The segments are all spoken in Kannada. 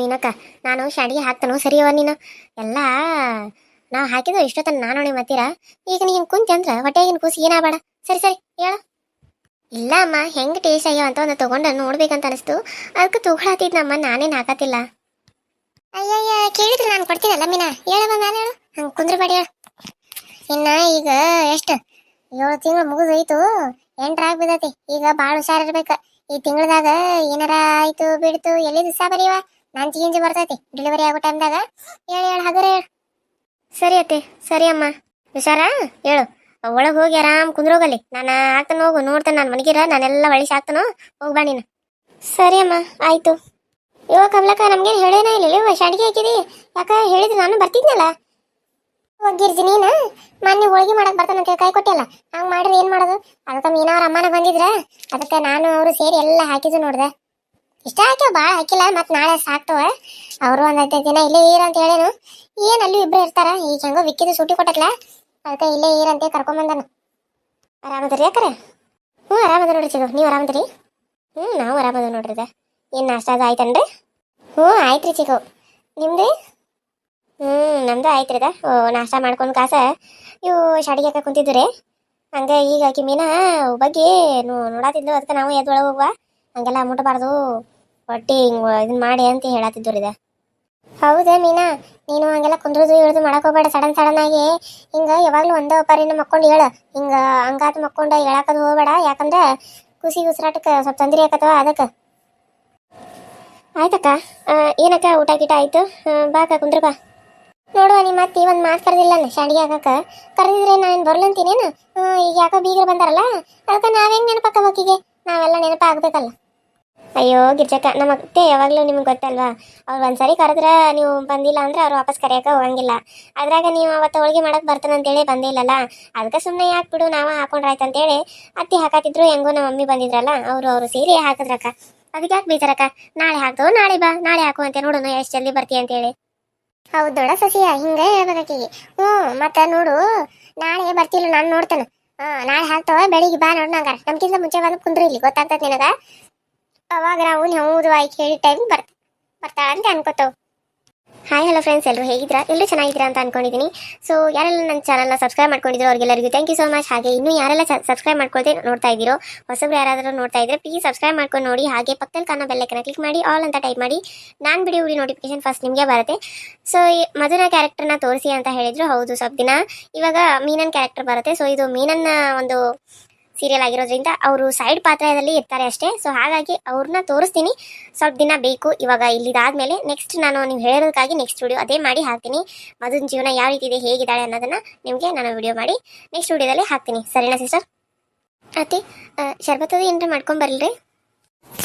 ಮೀನಕ್ಕ. ನಾನು ಶಾಡಿಗೆ ಹಾಕ್ತಾನು. ಸರಿಯವ ನೀನು. ಎಲ್ಲ ನಾವು ಹಾಕಿದ್ರು ಇಷ್ಟೊತ್ತ ನಾನು ಮತ್ತೀರ? ಈಗ ನೀನು ಕುಂತಿ ಅಂದ್ರ ಹೊಟ್ಟೆಗಿನ ಕೂಸಿ ಏನಾಗಬೇಡ ಸರಿ ಸರಿ, ಹೇಳ. ಇಲ್ಲ ಅಮ್ಮ, ಹೆಂಗ್ ಟೇಸ್ಟ್ ಆಗ್ಯಾವ ಅಂತ ಒಂದು ತಗೊಂಡ ನೋಡ್ಬೇಕಂತ ಅನಿಸ್ತು. ಅದಕ್ಕೆ ತಗೊಳತಿದ್ನಮ್ಮ ನಾನೇನು ಹಾಕತಿಲ್ಲ ಅಯ್ಯಯ್ಯ, ಕೇಳಿದ್ರೆ ನಾನು ಕೊಡ್ತೀನಲ್ಲ ಮೀನಾ. ಹೇಳವ ನಾನು ಹೇಳು. ಹಂಗೆ ಕುಂದ್ರಬೇಡ ಹೇಳು. ಇನ್ನ ಈಗ ಎಷ್ಟು? ಏಳು ತಿಂಗಳು ಮುಗಿದೋಯ್ತು. ಎಂಟ್ರಾಗ ಬಿದ್ದತಿ ಈಗ ಭಾಳ ಹುಷಾರಿರ್ಬೇಕು ಈ ತಿಂಗಳದಾಗ ಏನಾರ ಆಯ್ತು, ಬಿಡ್ತು ಎಲ್ಲಿ ದಿವಸ ಬರೀವ ನಂಜಿ ಗಿಂಜಿ ಬರ್ತೈತಿ ಡೆಲಿವರಿ ಆಗೋ ಟೈಮ್ದಾಗ ಹೇಳಿ, ಹೇಳು, ಹಗರ ಹೇಳು. ಸರಿ ಅತ್ತೆ, ಸರಿ ಅಮ್ಮ. ಹುಷಾರ? ಹೇಳು. ಒಳಗೆ ಹೋಗಿ ಆರಾಮ್ ಕುಂದ್ರೋಗಲ್ಲಿ. ನಾನು ಹಾಕ್ತಾನೆ, ಹೋಗು, ನೋಡ್ತೇನೆ ನಾನು ಮನಗಿರ ನಾನೆಲ್ಲ ಒಳಿಸಿ ಹಾಕ್ತಾನೋ ಹೋಗ್ಬಾ ನೀನು. ಸರಿ ಅಮ್ಮ, ಆಯಿತು. ಇವಾಗ ಕಮಲಕ್ಕ, ನಮ್ಗೇನು ಹೇಳೇನ ಇಲ್ಲ. ಇವ ಶಾಡಿಗೆ ಹಾಕಿದಿ. ಯಾಕ ಹೇಳಿದ್ರೆ, ನಾನು ಬರ್ತಿದ್ನಲ್ಲ. ಹೋಗಿರ್ಜಿ ನೀನು? ಮೊನ್ನೆ ಹೋಳಿಗೆ ಮಾಡಕ್ ಬರ್ತಾನಂತ ಕೈ ಕೊಟ್ಟಿಲ್ಲ ಹಂಗೆ ಮಾಡಿದ್ರೆ ಏನು ಮಾಡೋದು? ಅದಕ್ಕೆ ಮೀನಾ ಅವ್ರ ಅಮ್ಮನ ಬಂದಿದ್ರ, ಅದಕ್ಕೆ ನಾನು, ಅವರು ಸೇರಿ ಎಲ್ಲ ಹಾಕಿದ್ರು ನೋಡ್ದೆ. ಇಷ್ಟ ಹಾಕ್ಯಾವ ಭಾಳ ಹಾಕಿಲ್ಲ, ಮತ್ತೆ ನಾಳೆ ಸಾಕ್ತವ. ಅವರು ಒಂದ್ ಹತ್ತೈದು ದಿನ ಇಲ್ಲೇ ಇರ ಅಂತ ಹೇಳೇನು. ಏನ್ ಅಲ್ಲಿ ಇಬ್ರು ಇರ್ತಾರ, ಈಗ ಹೆಂಗೋ ವಿಕ್ಕಿದು ಸೂಟಿ ಕೊಟ್ಟತ್ಲ. ಅದಕ್ಕೆ ಇಲ್ಲೇ ಇರಂತೆ ಕರ್ಕೊಂಬಂದನು ಆರಾಮದ್ರಿ ಯಾಕರೆ ಹ್ಞೂ ಆರಾಮದ ನೋಡ್ರಿ ಚಿಗು ನೀವು ಆರಾಮದ್ರಿ? ಹ್ಞೂ ನಾವು ಆರಾಮದ ನೋಡ್ರಿ ಅದ ಏನು ನಾಷ್ಟ ಅದು ಆಯ್ತನ್ರಿ? ಹ್ಞೂ ಆಯ್ತು ರೀ ಚಿಗು ನಿಮ್ದು? ಹ್ಞೂ ನಮ್ದು ಆಯ್ತು ರೀ ಓ, ನಾಷ್ಟ ಮಾಡ್ಕೊಂಡು ಕಾಸ ಇವು ಶಾಡಿಗೆ ಹಾಕ ಕುಂತಿದ್ರಿ ಹಂಗೆ ಈಗ ಆಕಿ ಮೀನಾ ಬಗ್ಗೆ ನೋಡಾತಿದ್ಲು. ಅದಕ್ಕೆ ನಾವು ಎದ್ದೊಳಗೆ ಹೋಗುವ. ಹಂಗೆಲ್ಲ ಮುಟ್ಟಬಾರ್ದು ಹೊಟ್ಟಿ ಹಿಂಗೆ ಇದನ್ನ ಮಾಡಿ ಅಂತ ಹೇಳತ್ತಿದ್ದು ಇದೆ. ಹೌದೇ ಮೀನಾ? ನೀನು ಹಂಗೆಲ್ಲ ಕುಂದ್ರದು ಇಳಿದು ಮಾಡಕ್ ಹೋಗ್ಬೇಡ. ಸಡನ್ ಸಡನ್ ಆಗಿ ಹಿಂಗ ಯಾವಾಗ್ಲೂ ಒಂದೇ ಒಪ್ಪಾರಿನ ಮಕ್ಕೊಂಡು ಹೇಳ. ಹಿಂಗ ಹಂಗಾತ ಮಕ್ಕೊಂಡ ಹೇಳಕದು ಹೋಗ್ಬೇಡ. ಯಾಕಂದ್ರ ಕುಸಿ ಉಸಿರಾಟಕ್ಕೆ ಸ್ವಲ್ಪ ತೊಂದರೆ ಆಕತ್ತವ ಅದಕ್ಕೆ. ಆಯ್ತಕ್ಕ ಏನಕ್ಕ ಊಟ ಗೀಟ ಆಯ್ತು? ಬಾಕ ಅಕ್ಕ, ಕುಂದ್ರ ಬಾ. ನೋಡುವ ನಿಮ್ಮ ಅತ್ತಿ ಒಂದು ಮಾತು ಕರೆದಿಲ್ಲ ಶಾಂಡಿಗೆ ಹಾಕಕ್ಕ ಕರೆದಿದ್ರೆ ನಾನು ಬರ್ಲಂತೀನೇನು ಈಗ ಯಾಕೋ ಬೀಗರು ಬಂದಾರಲ್ಲ? ಅದಕ್ಕೆ ನಾವೇನು ನೆನಪಕ್ಕ ಹೋಗಿಗೆ ನಾವೆಲ್ಲ ನೆನಪ ಆಗ್ಬೇಕಲ್ಲ ಅಯ್ಯೋ ಗಿರ್ಜಕ್ಕ ನಮ್ಮ ಅತ್ತೆ ಯಾವಾಗಲೂ ನಿಮ್ಗೆ ಗೊತ್ತಲ್ವಾ? ಅವ್ರು ಒಂದ್ಸರಿ ಕರೆದ್ರೆ ನೀವು ಬಂದಿಲ್ಲ ಅಂದ್ರೆ ಅವ್ರು ವಾಪಸ್ ಕರೆಯಕ್ಕೆ ಹೋಗಂಗಿಲ್ಲ. ಅದ್ರಾಗ ನೀವು ಅವತ್ತು ಹೋಳಿಗೆ ಮಾಡಕ್ ಬರ್ತಾನೆ ಅಂತೇಳಿ ಬಂದೇ ಇಲ್ಲಲ್ಲ? ಅದಕ್ಕೆ ಸುಮ್ಮನೆ ಯಾಕೆ ಬಿಡು, ನಾವು ಹಾಕೊಂಡ್ರಾಯ್ತು ಅಂತೇಳಿ ಅತ್ತಿ ಹಾಕಾತಿದ್ರು, ಹೆಂಗೋ ನಮ್ಮ ಮಮ್ಮಿ ಬಂದಿದ್ರಲ್ಲ, ಅವರು ಅವರು ಸೀರೆ ಹಾಕಿದ್ರಕ್ಕ. ಅದಕ್ಕೆ ಯಾಕೆ ಬೇಜಾರಕ್ಕ? ನಾಳೆ ಹಾಕ್ದು, ನಾಳೆ ಬಾ, ನಾಳೆ ಹಾಕು ಅಂತ ನೋಡೋಣ ಎಷ್ಟು ಜಲ್ದಿ ಬರ್ತೀಯ ಅಂತೇಳಿ. ಹೌದು ದೊಡ್ಡ ಸಸಿಯ, ಹಿಂಗೆ ಹೇಳ್ಬೇಕಾಕಿಗೆ ಹ್ಞೂ, ಮತ್ತೆ ನೋಡು, ನಾಳೆ ಬರ್ತಿಲ್ಲ, ನಾನು ನೋಡ್ತೇನೆ. ಹಾಂ, ನಾಳೆ ಹಾಕ್ತಾವ, ಬೆಳಿಗ್ಗೆ ಬಾ ನೋಡ್ ನಂಗಾರ. ನಮ್ಗಿಂತ ಮುಂಚೆ ಬಂದು ಕುಂದ್ರು ಇಲ್ಲಿ, ಗೊತ್ತಾಗ್ತದೆ ನಿನಗ? ಅವಾಗ ನಾವು ಹೌದು ಆಯ್ಕೆ ಹೇಳಿ ಟೈಮ್ ಬರ್ತಾ, ಬರ್ತಾಳ ಅಂತ ಅನ್ಕೋತಾವ. ಹಾಯ್ ಹಲೋ ಫ್ರೆಂಡ್ಸ್ ಎಲ್ಲರೂ ಹೇಗಿದ್ದೀರಾ? ಎಲ್ಲರೂ ಚೆನ್ನಾಗಿದ್ದೀರಾ ಅಂತ ಅನ್ಕೊಂಡಿದ್ದೀನಿ ಸೊ ಯಾರೆಲ್ಲ ನನ್ನ ಚಾನಲ್ನ ಸಬ್ಸ್ಕ್ರೈಬ್ ಮಾಡ್ಕೊಂಡಿದ್ರು ಅವ್ರಿಗೆಲ್ಲರಿಗೂ ಥ್ಯಾಂಕ್ ಯು ಸೊ ಮಚ್ ಹಾಗೆ ಇನ್ನೂ ಯಾರೆಲ್ಲ ಸಬ್ಸ್ಕ್ರೈಬ್ ಮಾಡ್ಕೊಳ್ದೆ ನೋಡ್ತಾ ಇದ್ದೀರೋ, ಹೊಸಬ್ರು ಯಾರಾದರೂ ನೋಡ್ತಾ ಇದ್ರೆ ಪ್ಲೀಸ್ ಸಬ್ಸ್ಕ್ರೈಬ್ ಮಾಡ್ಕೊಂಡು ನೋಡಿ. ಹಾಗೆ ಪಕ್ಕದಲ್ಲಿ ಕಾಣೋ ಬೆಲ್ಲೈಕನ್ನ ಕ್ಲಿಕ್ ಮಾಡಿ ಆಲ್ ಅಂತ ಟೈಪ್ ಮಾಡಿ. ನಾನು ಬಿಡಿ ಉಡಿ ನೋಟಿಫಿಕೇಶನ್ ಫಸ್ಟ್ ನಿಮಗೆ ಬರುತ್ತೆ. ಸೊ ಈ ಮಧುನ ಕ್ಯಾರೆಕ್ಟರ್ನ ತೋರಿಸಿ ಅಂತ ಹೇಳಿದ್ರು. ಹೌದು, ಸ್ವಲ್ಪ ದಿನ ಇವಾಗ ಮೀನನ್ ಕ್ಯಾರೆಕ್ಟರ್ ಬರುತ್ತೆ. ಸೊ ಇದು ಮೀನನ್ನ ಒಂದು ಸೀರಿಯಲ್ ಆಗಿರೋದ್ರಿಂದ ಅವರು ಸೈಡ್ ಪಾತ್ರದಲ್ಲಿ ಇರ್ತಾರೆ ಅಷ್ಟೇ. ಸೊ ಹಾಗಾಗಿ ಅವ್ರನ್ನ ತೋರಿಸ್ತೀನಿ. ಸ್ವಲ್ಪ ದಿನ ಬೇಕು. ಇವಾಗ ಇಲ್ಲಿದಾದ್ಮೇಲೆ ನೆಕ್ಸ್ಟ್ ನಾನು ನೀವು ಹೇಳೋದಕ್ಕಾಗಿ ನೆಕ್ಸ್ಟ್ ವಿಡಿಯೋ ಅದೇ ಮಾಡಿ ಹಾಕ್ತೀನಿ. ಮಧುನ ಜೀವನ ಯಾವ ರೀತಿ ಇದೆ, ಹೇಗಿದ್ದಾಳೆ ಅನ್ನೋದನ್ನ ನಿಮಗೆ ನಾನು ವಿಡಿಯೋ ಮಾಡಿ ನೆಕ್ಸ್ಟ್ ವಿಡಿಯೋದಲ್ಲಿ ಹಾಕ್ತೀನಿ. ಸರಿನಾ ಸಿಸ್ಟರ್ ಅತಿ ಶರ್ಬತ್ತದ ಏನಾರ ಮಾಡ್ಕೊಂಡ್ ಬರ್ಲ್ರಿ?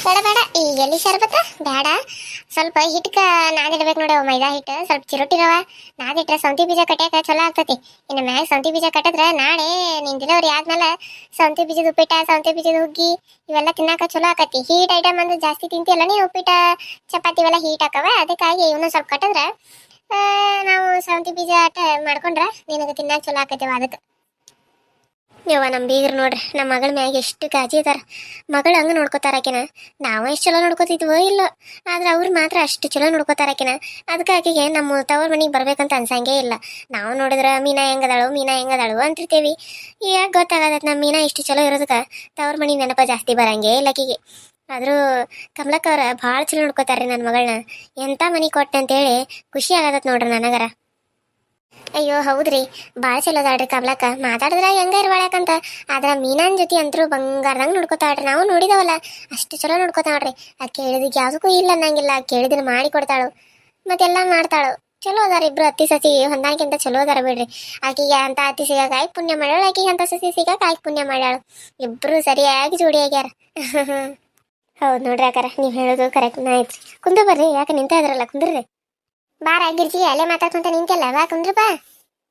ಬೇಡ ಬೇಡ. ಈ ಎಲ್ಲಿ ಶರ್ಬತ್ತ ಬೇಡ. ಸ್ವಲ್ಪ ಹಿಟ್ಕ ನಾದಿಡ್ಬೇಕು ನೋಡಿ, ಮೈದಾ ಹಿಟ್ಟು ಸ್ವಲ್ಪ ಚಿರೋಟಿ ರವ. ನಾದಿಟ್ರೆ ಸೌಂತಿ ಬೀಜ ಕಟ್ಯಾಕ ಚಲೋ ಆಗ್ತತಿ. ಇನ್ನು ಮ್ಯಾಗ ಸಂತಿ ಬೀಜ ಕಟ್ಟಿದ್ರೆ ನಾಳೆ ನಿನ್ ಆದ್ಮೇಲೆ ಸೌಂತಿ ಬೀಜದ ಉಪ್ಪಿಟ ಸೌಂತಿ ಬೀಜದ ಹುಗ್ಗಿ, ಇವೆಲ್ಲ ತಿನ್ನಾಕ ಚಲೋ ಆಕತಿ. ಹೀಟ್ ಐಟಮ್ ಅಂದ್ರೆ ಜಾಸ್ತಿ ತಿಂತಿಯಲ್ಲ ನೀನು ಉಪ್ಪಿಟ ಚಪಾತಿ ಇವೆಲ್ಲ ಹೀಟ್ ಹಾಕವ. ಅದಕ್ಕಾಗಿ ಇವನು ಸ್ವಲ್ಪ ಕಟ್ಟಿದ್ರೆ ನಾವು ಸೌಂತಿ ಬೀಜ ಆಟ ಮಾಡ್ಕೊಂಡ್ರೆ ನಿನಗೆ ತಿನ್ನಾಕ ಚಲೋ ಆಕತಿವ ಅದಕ್ಕೆ ಯವ್ವ ನಮ್ಮ ಬೀಗರು ನೋಡ್ರಿ ನಮ್ಮ ಮಗಳ ಮ್ಯಾಗ ಎಷ್ಟು ಕಾಜಿ ಅದಾರ. ಮಗಳು ಹಂಗೆ ನೋಡ್ಕೋತಾರಾಕಿನ ನಾವು ಎಷ್ಟು ಚಲೋ ನೋಡ್ಕೋತಿದ್ವೋ ಇಲ್ಲೋ. ಆದ್ರೆ ಅವ್ರು ಮಾತ್ರ ಅಷ್ಟು ಚಲೋ ನೋಡ್ಕೋತಾರಾಕಿನ ಅದಕ್ಕೆ ಆಕೆಗೆ ನಮ್ಮ ತವ್ರ ಮನೆಗೆ ಬರ್ಬೇಕಂತ ಅನ್ಸಂಗೇ ಇಲ್ಲ. ನಾವು ನೋಡಿದ್ರೆ ಮೀನಾ ಹೆಂಗದಾಳು ಮೀನಾ ಹೆಂಗದಾಳು ಅಂತಿರ್ತೀವಿ. ಈಗ ಗೊತ್ತಾಗತ್ತೆ ನಮ್ಮ ಮೀನಾ ಇಷ್ಟು ಚಲೋ ಇರೋದಕ್ಕೆ ತವ್ರ ಮನೆ ನೆನಪ ಜಾಸ್ತಿ ಬರಂಗೇ ಇಲ್ಲ ಆಕಿಗೆ. ಆದ್ರೂ ಕಮಲಕ್ಕ ಅವ್ರ ಭಾಳ ಚಲೋ ನೋಡ್ಕೋತಾರ್ರಿ ನನ್ನ ಮಗಳನ್ನ ಎಂಥ ಮನೆ ಕೊಟ್ಟೆ ಅಂತೇಳಿ ಖುಷಿ ಆಗತ್ತೆ ನೋಡ್ರಿ ನನಗರ. ಅಯ್ಯೋ, ಹೌದ್ರಿ. ಭಾಳ ಚಲೋ ಅದಾಳ್ರಿ ಕಮಲಕ್ಕ. ಮಾತಾಡಿದ್ರ ಹೆಂಗ ಇರ್ಬಾಳಕಂತ ಆದ್ರ ಮೀನಾನ್ ಜೊತೆ ಅಂತರೂ ಬಂಗಾರದಂಗ್ ನೋಡ್ಕೋತಾಳ್ರಿ. ನಾವು ನೋಡಿದವಲ್ಲ, ಅಷ್ಟು ಚಲೋ ನೋಡ್ಕೊತಾಳ್ರಿ. ಆ ಕೇಳಿದಕ್ಕೆ ಯಾವುದಕ್ಕೂ ಇಲ್ಲ ಅನ್ನಂಗಿಲ್ಲ. ಕೇಳಿದ್ರೆ ಮಾಡಿ ಕೊಡ್ತಾಳು. ಮತ್ತೆಲ್ಲ ಮಾಡ್ತಾಳು. ಚಲೋ ಅದಾರ ಇಬ್ರು ಅತ್ತಿ ಸಸಿ. ಹೊಂದಾಣಿಕೆಂತ ಚಲೋ ಅದಾರ ಬಿಡ್ರಿ. ಆಕಿಗೆ ಅಂತ ಅತ್ತಿ ಸಿಗಾಕಾಯ್ ಪುಣ್ಯ ಮಾಡ್ಯಾಳು, ಆಕಿಗೆ ಅಂತ ಸಸಿ ಸಿಗಾಕ ಆಯ್ಕೆ ಪುಣ್ಯ ಮಾಡ್ಯಾಳು. ಇಬ್ರು ಸರಿಯಾಗಿ ಜೋಡಿ ಆಗ್ಯಾರ. ಹೌದು ನೋಡ್ರಿ ಅಕ್ಕಾರ, ನೀವು ಹೇಳೋದು ಕರೆಕ್ಟ್ ಆಯ್ತು ಕುಂದು ಬರ್ರಿ, ಯಾಕೆ ನಿಂತ ಇದ್ರಲ್ಲ, ಕುಂದ್ರಿ. ಬಾರ ಗಿರ್ಜಿ ಅಲ್ಲೇ ಮಾತಾಡ್ಕೊಂತ ನಿಂತಲ್ಲ ಬಾ ಕುಂದ್ರಪ್ಪ ಬಾ.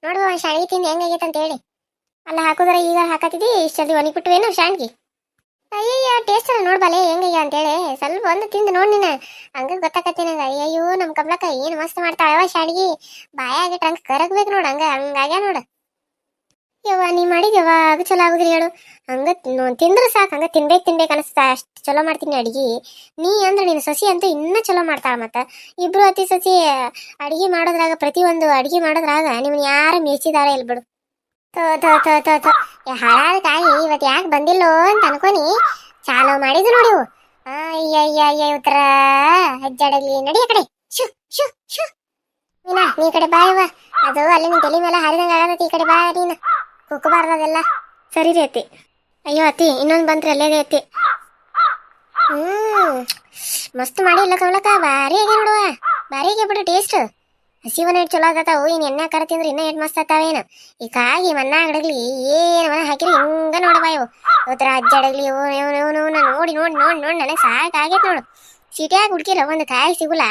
ನೋಡುವ ಶಾವಿಗೆ ತಿಂದು ಹೆಂಗಾಗೈತೆ ಅಂತ ಹೇಳಿ. ಅಲ್ಲ ಹಾಕೋದ್ರೆ ಈಗ ಹಾಕತ್ತಿದ್ದಿ ಇಷ್ಟು ಜಲ್ದಿ ಏನು ಶಾವಿಗೆ ಅಯ್ಯಯ್ಯ ಟೇಸ್ಟ್ ಅಲ್ಲ ನೋಡ್ಬಲೆ ಹೆಂಗಯ್ಯ ಅಂತೇಳಿ ಸ್ವಲ್ಪ ಒಂದು ತಿಂದು ನೋಡಿ ನೀನು. ಹಂಗ ಗೊತ್ತಾಕತ್ತೀನಿ ನಂಗೆ. ಅಯ್ಯಯ್ಯೋ ನಮ್ಮ ಕಬ್ಲಕ್ಕ ಏನು ಮಸ್ತ್ ಮಾಡ್ತಾಳವ ಶಾಣಿಗೆ. ಬಾಯಾಗಿ ಹಂಗೆ ಕರಗ್ಬೇಕು ನೋಡು ಹಂಗ ಹಂಗಾಗ್ಯ ನೋಡು. ಯವ್ವ ನೀ ಮಾಡಿದ ಯಾವಾಗ ಚಲೋ ಆಗುದ್ರಿ ಹೇಳು. ಹಂಗ ತಿಂದ್ರು ಸಾಕು, ಹಂಗ ತಿನ್ಬೇಕು ತಿನ್ಬೇಕು ಅನಿಸ್ತಾ ಅಷ್ಟು ಚಲೋ ಮಾಡ್ತೀನಿ ಅಡಿಗೆ. ನೀ ಅಂದ್ರೆ ನಿನ್ನ ಸಸಿ ಅಂತೂ ಇನ್ನೂ ಚಲೋ ಮಾಡ್ತಾಳ ಮತ್ತ. ಇಬ್ರು ಅತಿ ಸಸಿ ಅಡಿಗೆ ಮಾಡೋದ್ರಾಗ, ಪ್ರತಿಯೊಂದು ಅಡಿಗೆ ಮಾಡೋದ್ರಾಗ ನಿಮ್ಮನ್ನ ಯಾರು ಮೆಚ್ಚಿದಾರ ಇಲ್ಲ ಬಿಡು. ತೋ ತೋ ತೋ ತೋ ತೋ ಹಾಳಾದ ಕಾಯಿ ಇವತ್ತು ಯಾಕೆ ಬಂದಿಲ್ಲೋ ಅಂತ ಅನ್ಕೊನಿ. ಚಾಲೋ ಮಾಡಿದ್ರು ನೋಡಿ ಅಯ್ಯ ಅಯ್ಯ ಅಯ್ಯ ಹೆಜ್ಜಾಡಲಿ ನಡಿ ಆ ಕಡೆ. ಶು ಶು ಶು ಮೀನಾ, ನೀ ಕಡೆ ಬಾ ಯವ್ವ. ಅದು ಅಲ್ಲಿ ನಿನ್ ತಲೆ ಮೇಲೆ ಹರಿದಂಗ ಆಗತೈತಿ ಈ ಕಡೆ ಬಾ ನೀನು. ಕುಕ್ಕಬಾರ್ದು ಅದೆಲ್ಲ ಸರಿ ರೀ ಅತ್ತಿ ಅಯ್ಯೋ ಅತ್ತಿ, ಇನ್ನೊಂದು ಬಂತ್ರಿ ಅಲ್ಲೇ ಇದೆ ಅತ್ತಿ. ಹ್ಮ್. ಮಸ್ತ್ ಮಾಡಿ ಇಲ್ಲ ಕಮಲಕ್ಕ ಭಾರಿ ಆಗಿ ನೋಡುವ. ಭಾರಿ ಆಗಿ ಬಿಡು ಟೇಸ್ಟ್ ಹಸಿವನ ಇಟ್ಟು ಚಲೋ ಆಗತ್ತಾವು ಇನ್ನು ಎಣ್ಣೆ ಕರ ತಿಂದ್ರೆ ಇನ್ನೂ ಎಷ್ಟು ಮಸ್ತ್ ಆತಾವೇನು ಈ ಕಾಗಿ ಮನ್ನ ಗಡಗ್ಲಿ ಏನು ಹಾಕಿರಿ ಹಿಂಗ ನೋಡಬಾಯವು ಇವು. ಅಜ್ಜ ಅಜ್ಜಡಗ್ಲಿ ಇವು ಇವು ಇವು ಇವು ನೋಡಿ ನೋಡಿ ನೋಡಿ ನೋಡಿ, ನನಗೆ ಸಾಕಾಗೈತೆ ನೋಡು. ಸಿಟಿಯಾಗ ಹುಡ್ಕಿರ ಒಂದ್ ಕಾಯಿ ಸಿಗುಲ್ಲ,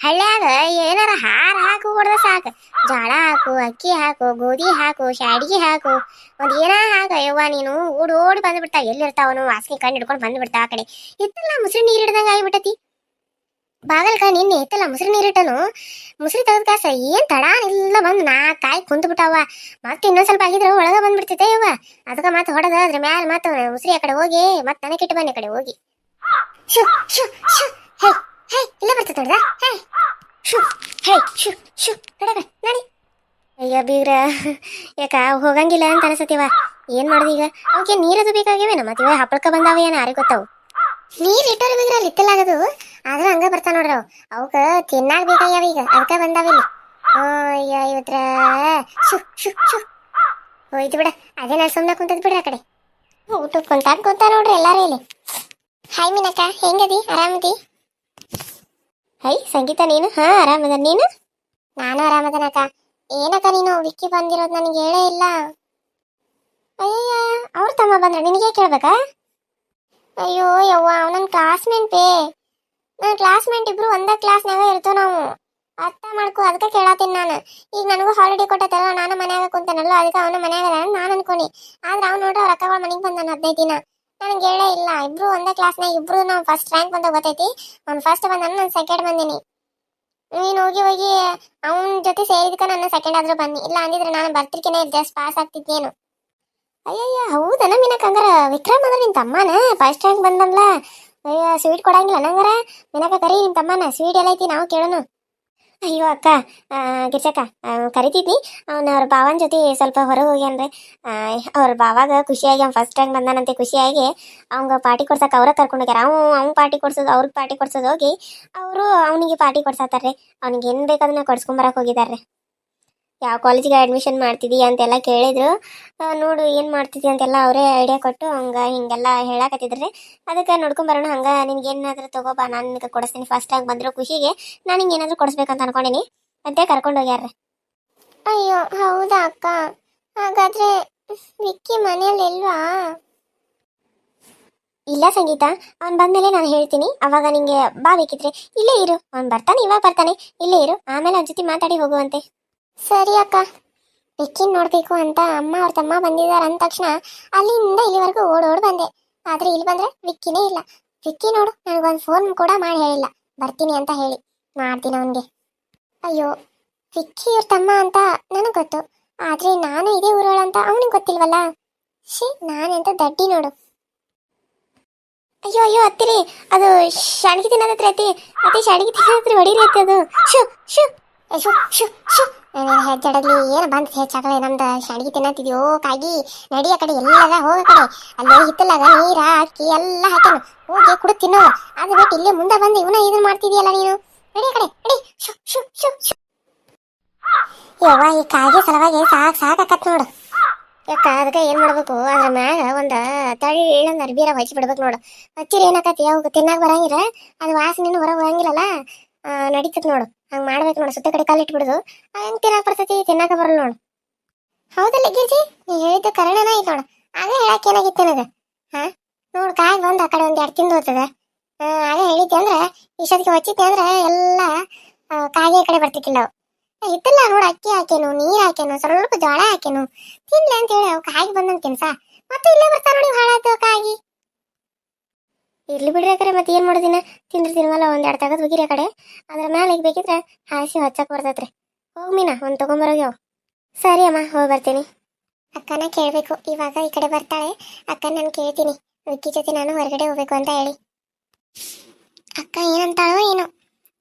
ಹಳ್ಳ್ಯಾಗ ಏನಾರ ಹಾರ ಹಾಕು ಹೊಡೆದ ಸಾಕು. ಜಾಳ ಹಾಕು, ಅಕ್ಕಿ ಹಾಕು, ಗೋಧಿ ಹಾಕು, ಶಾಡಿಗೆ ಹಾಕು. ಒಂದ್ ಏನ ಹಾಕ, ಯವ್ವ ನೀನು? ಓಡಿ ಓಡಿ ಬಂದ್ಬಿಡ್ತಾವ ಎಲ್ಲಿರ್ತಾವನು ವಾಸನೆ ಕಣ್ಣು ಹಿಡ್ಕೊಂಡು ಬಂದ್ಬಿಡ್ತಾವ ಆ ಕಡೆ. ಇತ್ತಲ್ಲ ಮುಸ್ರಿ ನೀರ್ ಹಿಡ್ದಂಗ ಆಗಿಬಿಟ್ಟತಿ. ಬಾಗಲ್ಕ ನಿನ್ನೆ ಇತ್ತಲ್ಲ ಮುಸ್ರಿ ನೀರಿಟ್ಟನು ಮುಸ್ರಿ ತೆಗೆದ ಕಾಸ ಏನ್ ತಡ ಇಲ್ಲ ಬಂದು ನಾ ಕಾಯಿ ಕುಂತು ಬಿಟ್ಟಾವ ಮತ್ತೆ ಇನ್ನೊಂದ್ ಸ್ವಲ್ಪ ಆಗಿದ್ರು ಒಳಗ ಬಂದ್ಬಿಡ್ತೈತೆ ಯವ್ವ. ಅದಕ್ಕ ಮತ್ತೆ ಹೊಡೆದ, ಅದ್ರ ಮ್ಯಾಲ ಮತ್ತೆ ಮುಸ್ರಿ ಆ ಕಡೆ ಹೋಗಿ, ಮತ್ತೆ ನನಗಿಟ್ಟು ಬನ್ನಿ ಆ ಕಡೆ ಹೋಗಿ. ಶು ಶು ಶು. ಹೇ ಹೇ, ಇಲ್ಲ ಬರ್ತದೆ ನೋಡಿದ. ಹೇ. ಶು ಹೇ, ಶು ಶು. ಕಡೆ ನಡಿ. ಅಯ್ಯ, ಬೀಗ್ರ. ಯಾಕ, ಹೋಗಂಗಿಲ್ಲ ಅಂತ ಅನ್ಸತಿವ ಏನ್ ಮಾಡುದು ಈಗ? ಅವಕ್ಕೆ ನೀರದು ಬೇಕಾಗಿವೆ ನಮ್ಮ ಇವ ಹಪ್ಪಳಕ ಬಂದಾವ ಏನ ಯಾರಿಗೆ ಗೊತ್ತಾವು? ನೀರ್ ಇಟ್ಟೋರ್ ಬೀಗ್ರ ಆಗದು ಆದ್ರ ಹಂಗ ಬರ್ತಾ ನೋಡ್ರಿ ಅವು ಅವಕ್ಕ ತಿನ್ನಾಗ ಬೇಕಾಗ್ಯಾವ ಈಗ. ಅದಕ್ಕ ಬಂದಾವ ಇಲ್ಲಿ. ಅಯ್ಯ, ಇವತ್ರ. ಶು ಶು ಶು. ಹೋಯ್ತು ಬಿಡ. ಅದೇ ನಾನು ಸುಮ್ಮನೆ ಕುಂತದ್ ಬಿಡ್ರಿ ಆ ಕಡೆ. ಊಟ ಕುಂತಾಕ ಕುಂತ ನೋಡ್ರಿ ಎಲ್ಲಾರು ಇಲ್ಲಿ. ಹಾಯ್ ಮೀನಕ್ಕ ಹೆಂಗದಿ? ಆರಾಮದಿ? ಹೈ, ಸಂಗೀತ ನೀನು? ಹಾ ಆರಾಮದ ನೀನು? ನಾನು ಆರಾಮದನಕ್ಕ. ಏನಕ್ಕ ನೀನು? ವಿಕ್ಕಿ ಬಂದಿರೋದು ನನಗೆ ಹೇಳೇ ಇಲ್ಲ. ಅಯ್ಯಯ್ಯ, ಅವ್ರ ತಮ್ಮ ಬಂದ್ರೆ ನಿನಗೆ ಕೇಳ್ಬೇಕಾ ಅಯ್ಯೋ, ಯವ್ವ ನನ್ನ ಕ್ಲಾಸ್ಮೇಟ್ ನಾನು ನನ್ನ ಕ್ಲಾಸ್ಮೇಟ್ ಇಬ್ರು ಒಂದೇ ಕ್ಲಾಸ್ನಾಗ ಇರ್ತೇವೆ ನಾವು. ಅರ್ಥ ಮಾಡ್ಕೊ ಅದಕ್ಕೆ ಕೇಳತ್ತೀನಿ ನಾನು. ಈಗ ನನಗೂ ಹಾಲಿಡೇ ಕೊಟ್ಟೈತಲ್ಲ ನಾನು ಮನ್ಯಾಗ ಕುಂತೇನಲ್ಲ ಅದಕ್ಕೆ ಅವನ ಮನ್ಯಾಗ ನಾನು ಅನ್ಕೊಂಡಿ. ಆದ್ರೆ ಅವ್ನು ನೋಡ್ರಿ ಅವ್ರ ಅಕ್ಕಗಳ ಮನೆಗೆ ಬಂದಾನ ಹದಿನೈದು ದಿನ. ನನಗೆ ಹೇಳೇ ಇಲ್ಲ. ಇಬ್ರು ಒಂದೇ ಕ್ಲಾಸ್ನಾಗ ಇಬ್ರು ನಾವು ಫಸ್ಟ್ ರ್ಯಾಂಕ್ ಬಂದ ಗೊತ್ತೈತಿ. ಅವ್ನು ಫಸ್ಟ್ ಬಂದ ನಾನು ಸೆಕೆಂಡ್ ಬಂದೀನಿ. ನೀನು ಹೋಗಿ ಹೋಗಿ ಅವನ ಜೊತೆ ಸೇರಿದ್ಕ ನನ್ನ ಸೆಕೆಂಡ್ ಆದ್ರೂ ಬನ್ನಿ ಇಲ್ಲ ಅಂದಿದ್ರೆ ನಾನು ಬರ್ತಿರ್ಕೇನೆ ಜಸ್ಟ್ ಪಾಸ್ ಆಗ್ತಿದ್ದೇನು ಅಯ್ಯಯ್ಯ ಹೌದನ ಮೀನಕ್ ಹಂಗಾರ ವಿಕ್ರಮ್ ಅಂದ್ರೆ ನಿನ್ ತಮ್ಮನ? ಫಸ್ಟ್ ರ್ಯಾಂಕ್ ಬಂದಲ್ಲ ಅಯ್ಯ ಸ್ವೀಟ್ ಕೊಡಂಗಿಲ್ಲ ನಂಗಾರ. ಮೀನಕ್ಕ ಕರಿ ನಿನ್ ತಮ್ಮನ. ಸ್ವೀಟ್ ಎಲ್ಲ ಐತಿ ನಾವು ಕೇಳೋಣ ಅಯ್ಯೋ ಅಕ್ಕ ಗಿರ್ಜಕ್ಕ ಕರಿತಿದ್ನಿ. ಅವನ ಅವ್ರ ಭಾವನ ಜೊತೆ ಸ್ವಲ್ಪ ಹೊರಗೆ ಹೋಗ್ಯಾನ್ರಿ ಅವ್ರ ಬಾವಾಗ ಖುಷಿಯಾಗಿ ಅವ್ನು ಫಸ್ಟ್ ಟೈಮ್ ಬಂದಾನಂತೆ ಖುಷಿಯಾಗಿ. ಅವಂಗ ಪಾರ್ಟಿ ಕೊಡ್ಸಕ್ಕೆ ಅವ್ರ ಕರ್ಕೊಂಡು ಹೋಗ್ಯಾರ. ಅವ್ನು ಅವ್ನ್ ಪಾರ್ಟಿ ಕೊಡ್ಸೋದು, ಅವ್ರಿಗೆ ಪಾರ್ಟಿ ಕೊಡ್ಸೋದು ಹೋಗಿ, ಅವರು ಅವನಿಗೆ ಪಾರ್ಟಿ ಕೊಡ್ಸತ್ತಾರ್ರಿ ಅವ್ನಿಗೆ ಏನು ಬೇಕಾದನ್ನ ಕೊಡ್ಸ್ಕೊಂಬರಕ್ಕೆ ಹೋಗಿದಾರೆ ಯಾವ ಕಾಲೇಜಿಗೆ ಅಡ್ಮಿಷನ್ ಮಾಡ್ತಿದಿ ಅಂತೆಲ್ಲ ಕೇಳಿದ್ರು. ನೋಡು ಏನು ಮಾಡ್ತಿದ್ದಿ ಅಂತೆಲ್ಲ ಅವರೇ ಐಡಿಯಾ ಕೊಟ್ಟು ಹಂಗ ಹಿಂಗೆಲ್ಲ ಹೇಳಕತ್ತಿದ್ರಿ ಅದಕ್ಕೆ ನೋಡ್ಕೊಂಬರೋಣ ಹಂಗ ನಿನ್ಗೆ ಏನಾದರೂ ತಗೋಬಾ ನಾನು ನಿನಗೆ ಕೊಡಿಸ್ತೀನಿ. ಫಸ್ಟ್ ರ್ಯಾಂಕ್ ಬಂದಿರೋ ಖುಷಿಗೆ ನಾನು ಹಿಂಗೆ ಏನಾದರೂ ಕೊಡಿಸ್ಬೇಕಂತ ಅನ್ಕೊಂಡಿನಿ. ಅಂತ ಕರ್ಕೊಂಡು ಹೋಗ್ಯಾರ ಅಯ್ಯೋ ಹೌದಾ ಅಕ್ಕ? ಹಾಗಾದ್ರೆ ವಿಕ್ಕಿ ಮನೇಲಿ ಇಲ್ವಾ? ಇಲ್ಲ ಸಂಗೀತ ಅವ್ನು ಬಂದ್ಮೇಲೆ ನಾನು ಹೇಳ್ತೀನಿ. ಅವಾಗ ನಿಂಗೆ ಬಾ ಬೇಕಿದ್ರೆ. ಇಲ್ಲೇ ಇರು. ಅವ್ನು ಬರ್ತಾನೆ ಇವಾಗ ಬರ್ತಾನೆ. ಇಲ್ಲೇ ಇರು. ಆಮೇಲೆ ಅವ್ನ ಜೊತೆ ಮಾತಾಡಿ ಹೋಗುವಂತೆ. ಸರಿ ಅಕ್ಕ. ಬೆಕ್ಕಿನ ನೋಡಬೇಕು ಅಂತ ಅಮ್ಮ ಅವ್ರ ತಮ್ಮ ಬಂದಿದ್ದಾರೆ ಅಂದ ತಕ್ಷಣ ಅಲ್ಲಿಂದ ಇಲ್ಲಿವರೆಗೂ ಓಡೋಡ್ ಓಡ್ ಬಂದೆ. ಆದ್ರೆ ಇಲ್ಲಿ ಬಂದ್ರೆ ವಿಕ್ಕಿನೇ ಇಲ್ಲ. ವಿಕ್ಕಿ ನೋಡು, ನನಗೊಂದು ಫೋನ್ ಕೂಡ ಮಾಡಿ ಹೇಳಿಲ್ಲ. ಬರ್ತೀನಿ ಅಂತ ಹೇಳಿ. ಮಾಡ್ತೀನಿ ಅವನಿಗೆ. ಅಯ್ಯೋ, ವಿಕ್ಕಿ ಇವ್ರ ತಮ್ಮ ಅಂತ ನನಗೆ ಗೊತ್ತು. ಆದ್ರೆ ನಾನು ಇದೇ ಊರೊಳ ಅಂತ ಅವನಿಗೆ ಗೊತ್ತಿಲ್ವಲ್ಲ? ಶಿ ನಾನೆಂತ ದಡ್ಡಿ ನೋಡು. ಅಯ್ಯೋ ಅಯ್ಯೋ, ಅತ್ತಿರಿ, ಅದು ಶಾಣಿಗೆ ತಿನ್ನೋದತ್ರ ಐತಿ. ಅತಿ ಶಾಣಿಗೆ ತಿನ್ನೋದತ್ರ ಹೊಡಿರಿ ಅತ್ತಿ ಅದು. ಶು ಶು ಶು ಶು ಶು. ಏನು ಹೆಚ್ಚಾಗಲೇ ನಮ್ದು ಶಾಣಿಗೆ ತಿನ್ನತ್ತಿದ್ಯೋ, ಕಾಗಿ. ನಡಿ ಆ ಕಡೆ ಎಲ್ಲದ ಹೋಗ ಕಡೆ. ಅಲ್ಲಿ ಹಿತ್ತಲಾಗ ನೀರ ಅಕ್ಕಿ ಎಲ್ಲ ಹಾಕಿ ಹೋಗಿ ಕುಡು ತಿನ್ನೋ ಅದು ಬಿಟ್ಟು ಇಲ್ಲೇ ಮುಂದೆ ಬಂದು ಇವನ ಇದನ್ನ ಮಾಡ್ತಿದ್ಯಲ್ಲ ನೀನು. ನಡಿ ಕಡೆ, ನಡಿ. ಶು ಶು ಶು ಯವ್ವ, ಈ ಕಾಗೆ ಸಲವಾಗಿ ಸಾಕ್ ಸಾಕಾಕತ್ ನೋಡು. ಯಾಕ ಅದಕ್ಕೆ ಏನ್ ಮಾಡ್ಬೇಕು? ಅದ್ರ ಮ್ಯಾಗ ಒಂದ ತಳ್ಳೊಂದ್ ಅರ್ಬೀರ ಹಚ್ಚಿ ಬಿಡ್ಬೇಕು ನೋಡು. ಹಚ್ಚಿರ ಏನಾಕತಿ ಅವಾಗ ತಿನ್ನಾಕ ಬರಂಗಿಲ್ಲ. ಅದು ವಾಸನೆ ಹೊರಗೆ ಬರಂಗಿಲ್ಲಲ್ಲ. ನಡೀತದ ನೋಡು. ಹಂಗ್ ಮಾಡ್ಬೇಕು ನೋಡು, ಸುತ್ತ ಕಡೆ ಕಾಲಿಟ್ಟು ಬಿಡುದು ಹೆಂಗ್ ತಿನ್ನಾಕ ಬರ್ತೈತಿ, ತಿನ್ನಾಕ ಬರಲ್ಲ ನೋಡು. ಹೌದಲ್ಲ ಗಿರ್ಜಿ? ನೀ ಹೇಳಿದ್ದು ಕರೆಣನ ಐತ್ ನೋಡು. ಆಗ ಹೇಳಕ್ ಏನಾಗಿತ್ತು ನನಗ? ಹಾ? ನೋಡು ಕಾಯಿ ಬಂದ್ ಆ ಕಡೆ ಒಂದ್ ಎರಡು ತಿಂದು ಹೋಗ್ತದ. ಆಗ ಹೇಳಿದ್ದೆ ಅಂದ್ರೆ ಇಷ್ಟೊತ್ತಿಗೆ ಹಚ್ಚಿದ್ದೆ ಅಂದ್ರೆ ಎಲ್ಲ ಕಾಯಿ ಈ ಕಡೆ ಬರ್ತಿಕ್ಕಿಲ್ಲ ಅವು. ಇತ್ತಲ್ಲ ನೋಡು, ಅಕ್ಕಿ ಹಾಕೇನು, ನೀರು ಹಾಕೇನು, ಸ್ವಲ್ಪ ಜೋಳ ಹಾಕೇನು. ತಿನ್ಲಿ ಅಂತ ಹೇಳಿ ಅವ್ ಕಾಯಿಗೆ ಬಂದಂತ ತಿನ್ಸ. ಮತ್ತೆ ಇಲ್ಲೇ ಬರ್ತಾ ನೋಡಿ ಹಾಳಾಯ್ತು ಇರ್ಲಿ ಬಿಡ್ರಿ ಯಾಕರೆ ಮತ್ತೆ ಏನು ಮಾಡೋದಿನ ತಿಂದ್ರೆ ತಿನ್ವಲ್ಲ ಒಂದೆರಡು ಎರಡು ತೆಗೆದು ಹೋಗಿರಿ ಕಡೆ. ಅದ್ರ ಮೇಲೆ ಈಗ ಬೇಕಿದ್ರೆ ಹಾಸಿ ಹಚ್ಚಕ್ ಬರ್ತೈತ್ರಿ. ಹೋಗ್ ಮೀನಾ, ಒಂದು ತೊಗೊಂಬರೋಗ್ಯಾವ ಸರಿ ಅಮ್ಮ, ಹೋಗಿ ಬರ್ತೀನಿ. ಅಕ್ಕನ ಕೇಳಬೇಕು, ಇವಾಗ ಈ ಕಡೆ ಬರ್ತಾಳೆ. ಅಕ್ಕ ನಾನು ಕೇಳ್ತೀನಿ. ವಿಕ್ಕಿ ಜೊತೆ ನಾನು ಹೊರಗಡೆ ಹೋಗ್ಬೇಕು ಅಂತ ಹೇಳಿ. ಅಕ್ಕ ಏನಂತಾಳೋ ಏನೋ.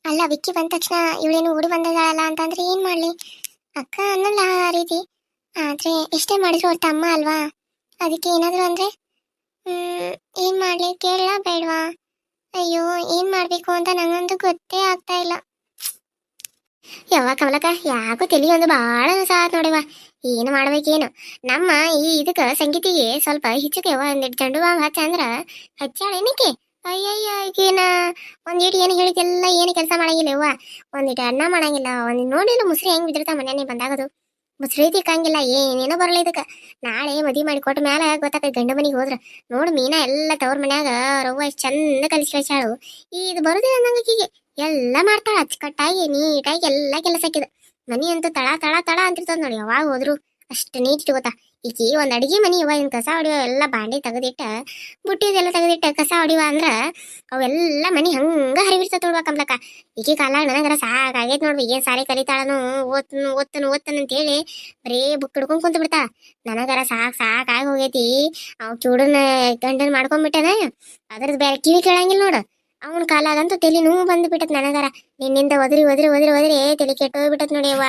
ಅಲ್ಲ, ವಿಕ್ಕಿ ಬಂದ ತಕ್ಷಣ ಇವಳೇನು ಓಡಿ ಬಂದಿದ್ದಾಳಲ್ಲ ಅಂತಂದ್ರೆ ಏನು ಮಾಡಲಿ? ಅಕ್ಕ ಅನ್ನಲ್ಲ ಆ ರೀತಿ. ಆದರೆ ಇಷ್ಟೇ ಮಾಡಿದ್ರು ಅವ್ರ ತಮ್ಮ ಅಲ್ವಾ? ಅದಕ್ಕೆ ಏನಾದರೂ ಅಂದ್ರೆ ಏನ್ ಮಾಡ್ಲಿ ಕೇಳಲ್ಲ ಬೇಡವಾ? ಅಯ್ಯೋ, ಏನ್ ಮಾಡ್ಬೇಕು ಅಂತ ನಂಗಂತೂ ಗೊತ್ತೇ ಆಗ್ತಾ ಇಲ್ಲ. ಯಾವ ಕಮಲಕ ಯಾಕೋ ಒಂದು ಭಾಳ ಸಾತ್ ನೋಡಿವ ಏನು ಮಾಡ್ಬೇಕೇನು? ನಮ್ಮ ಈ ಇದಕ್ಕೆ ಸಂಗೀತಿಗೆ ಸ್ವಲ್ಪ ಹಿಚ್ಚಕ್ಕೆ ಒಂದಿಟ್ಟು ಚಂಡು ಬಾಂಬ್ ಹಚ್ಚಂದ್ರ ಹಚ್ಚಾಳೇನಕ್ಕೆ ಅಯ್ಯಯ್ಯ ಈಗೇನ ಒಂದಿಟ್ಟು ಏನು ಹೇಳಿದೆಲ್ಲ ಏನು ಕೆಲಸ ಮಾಡಂಗಿಲ್ಲ ಯವ್ವ ಒಂದಿಟ್ಟು ಅನ್ನ ಮಾಡಂಗಿಲ್ಲ ಒಂದು ನೋಡಿಲ್ಲ ಮುಸ್ರಿ ಹೆಂಗ್ ಬಿದ್ದಿರ್ತಾವ ಮನೆ ಬಂದಾಗದು ಮುಸ್ರಿ ತಿಕ್ಕಂಗಿಲ್ಲ ಏನೇನೋ ಬರಲ್ಲ ಇದಕ್ಕೆ. ನಾಳೆ ಮದಿ ಮಾಡಿ ಕೊಟ್ಟ ಮ್ಯಾಲ ಗೊತ್ತಾಕ ಗಂಡ ಮನಿಗೆ ಹೋದ್ರ. ನೋಡು ಮೀನಾ ಎಲ್ಲ ತವ್ರ ಮನ್ಯಾಗ ರವ್ವ ಎಷ್ಟು ಚಂದ ಕಲಿಸಿ ಕಳ್ಸಾಳು ಇದು ಬರುದಿಲ್ಲ ನಂಗೆ ಆಕಿಗೆ ಎಲ್ಲ ಮಾಡ್ತಾಳ, ಅಚ್ಚುಕಟ್ಟಾಗಿ, ನೀಟಾಗಿ ಎಲ್ಲ ಕೆಲಸ ಹಾಕಿದ ಮನಿ ಅಂತೂ ತಳ ತಳ ತಳ ಅಂತಿರ್ತದ ನೋಡಿ ಯಾವಾಗ ಹೋದ್ರು. ಅಷ್ಟು ನೀಟ್ ಇಟ್ಕೋತ ಈಕಿ ಒಂದ್ ಅಡಿಗೆ ಮನಿ ಇವ ಇನ್ ಕಸ ಹೊಡಿಯೋ ಎಲ್ಲ ಬಾಂಡಿ ತೆಗೆದಿಟ್ಟ, ಬುಟ್ಟಿದೆಲ್ಲ ತೆಗೆದಿಟ್ಟ ಕಸ ಹೊಡಿವ ಅಂದ್ರ ಅವೆಲ್ಲ ಮನಿ ಹಂಗ ಹರಿವಿರ್ತ ನೋಡ್ವಾ ಕಮ್ಲಕ್ಕ ಈಕಿ ಕಾಲಾಗ ನನಗರ ಸಾಕಾಗೈತ್ ನೋಡ್ವಿ ಏನ್ ಸಾರಿ ಕಲಿತಾಳನು, ಓದ್ತನು ಓದ್ತನು ಓದ್ತನು ಅಂತ ಹೇಳಿ ಬರೀ ಬುಕ್ ಹಿಡ್ಕೊಂಡ್ ಕುಂತ ಬಿಡ್ತಾಳ. ನನಗರ ಸಾಕ್ ಸಾಕಾಗಿ ಹೋಗೈತಿ. ಅವ್ ಚೂಡನ್ನ ಗಂಡನ್ ಮಾಡ್ಕೊಂಡ್ಬಿಟ್ಟನ ಅದ್ರದ್ ಬೇರೆ ಕಿವಿ ಕೇಳಂಗಿಲ್ಲ ನೋಡು. ಅವನ ಕಾಲಾಗಂತೂ ತಲೆ ನೋವು ಬಂದ್ಬಿಟ್ಟತ್ ನನಗರ. ನಿನ್ನಿಂದ ಒದರಿ ಒದರಿ ಒದರಿ ಒದರಿ ತಲೆ ಕೆಟ್ಟೋಗ್ಬಿಟ್ಟತ್ ನೋಡಿ ಅವ್ವ.